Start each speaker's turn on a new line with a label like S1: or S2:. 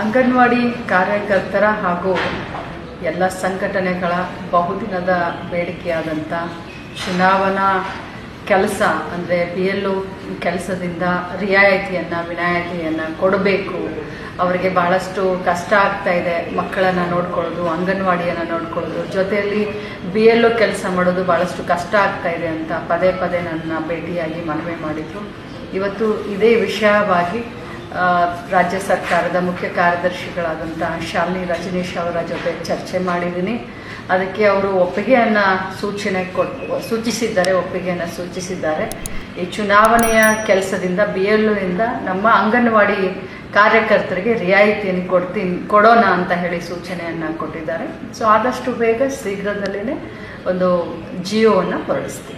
S1: ಅಂಗನವಾಡಿ ಕಾರ್ಯಕರ್ತರ ಹಾಗೂ ಎಲ್ಲ ಸಂಘಟನೆಗಳ ಬಹುದಿನದ ಬೇಡಿಕೆಯಾದಂಥ ಚುನಾವಣಾ ಕೆಲಸ, ಅಂದರೆ ಬಿ ಎಲ್ ಒ ಕೆಲಸದಿಂದ ರಿಯಾಯಿತಿಯನ್ನು, ವಿನಾಯಿತಿಯನ್ನು ಕೊಡಬೇಕು. ಅವರಿಗೆ ಭಾಳಷ್ಟು ಕಷ್ಟ ಆಗ್ತಾ ಇದೆ ಮಕ್ಕಳನ್ನು ನೋಡ್ಕೊಳ್ಳೋದು, ಅಂಗನವಾಡಿಯನ್ನು ನೋಡ್ಕೊಳ್ಳೋದು. ಜೊತೆಯಲ್ಲಿ ಬಿ ಎಲ್ ಒ ಕೆಲಸ ಮಾಡೋದು ಭಾಳಷ್ಟು ಕಷ್ಟ ಆಗ್ತಾ ಇದೆ ಅಂತ ಪದೇ ಪದೇ ನನ್ನ ಭೇಟಿಯಾಗಿ ಮನವಿ ಮಾಡಿದರು. ಇವತ್ತು ಇದೇ ವಿಷಯವಾಗಿ ರಾಜ್ಯ ಸರ್ಕಾರದ ಮುಖ್ಯ ಕಾರ್ಯದರ್ಶಿಗಳಾದಂಥ ಶಾಲಿನಿ ರಜನೀಶ್ ಅವರ ಜೊತೆ ಚರ್ಚೆ ಮಾಡಿದ್ದೀನಿ. ಅದಕ್ಕೆ ಅವರು ಒಪ್ಪಿಗೆಯನ್ನು ಸೂಚನೆ ಕೊಟ್ಟು ಸೂಚಿಸಿದ್ದಾರೆ, ಒಪ್ಪಿಗೆಯನ್ನು ಸೂಚಿಸಿದ್ದಾರೆ. ಈ ಚುನಾವಣೆಯ ಕೆಲಸದಿಂದ ಬಿ ಎಲ್ ಇಂದ ನಮ್ಮ ಅಂಗನವಾಡಿ ಕಾರ್ಯಕರ್ತರಿಗೆ ರಿಯಾಯಿತಿಯನ್ನು ಕೊಡ್ತೀನಿ, ಕೊಡೋಣ ಅಂತ ಹೇಳಿ ಸೂಚನೆಯನ್ನು ಕೊಟ್ಟಿದ್ದಾರೆ. ಸೊ ಆದಷ್ಟು ಬೇಗ ಶೀಘ್ರದಲ್ಲೇ ಒಂದು ಜಿಯೋವನ್ನು ಹೊರಡಿಸ್ತೀವಿ